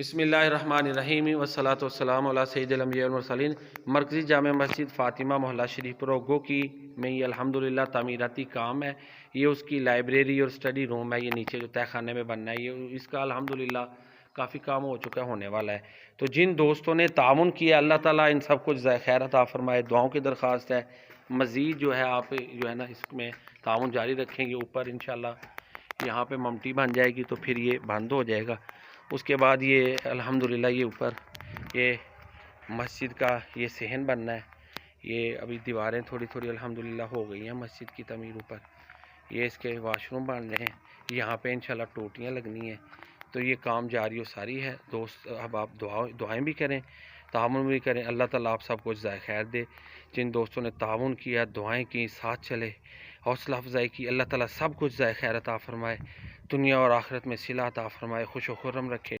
بسم اللہ الرحمن الرحیم والصلاة والسلام علی سید الانبیاء والمرسلین. مرکزی جامع مسجد فاطمہ محلہ شریف پروگو کی میں یہ الحمدللہ تعمیراتی کام ہے. یہ اس کی لائبریری اور سٹڈی روم ہے، یہ نیچے جو تہ خانے میں بننا ہے، یہ اس کا الحمدللہ کافی کام ہو چکا ہے ہونے والا ہے۔ تو جن دوستوں نے تعاون کیا، اللہ تعالیٰ ان سب کچھ خیر عطا فرمائے، دعاؤں کی درخواست ہے۔ مزید جو ہے، آپ جو ہے نا، اس میں تعاون جاری رکھیں گے، اوپر انشاءاللہ یہاں پہ ممٹی بن جائے گی تو پھر یہ بند ہو جائے گا۔ اس کے بعد یہ الحمدللہ یہ اوپر یہ مسجد کا یہ صحن بننا ہے۔ یہ ابھی دیواریں تھوڑی تھوڑی الحمدللہ ہو گئی ہیں مسجد کی تعمیر اوپر۔ یہ اس کے واش روم بن رہے ہیں۔ یہاں پہ انشاءاللہ ٹوٹیاں لگنی ہیں۔ تو یہ کام جاری و ساری ہے۔ دوست، اب آپ دعا، دعائیں بھی کریں، تعاون بھی کریں۔ اللہ تعالیٰ آپ سب کچھ ذائقہ خیر دے۔ جن دوستوں نے تعاون کیا، دعائیں کی ساتھ چلے۔ حوصلہ افزائی کی۔ اللہ تعالیٰ سب کچھ ذائقہ خیر عطا فرمائے، دنیا اور آخرت میں صلح عطا فرمائے، خوش و خرم رکھے۔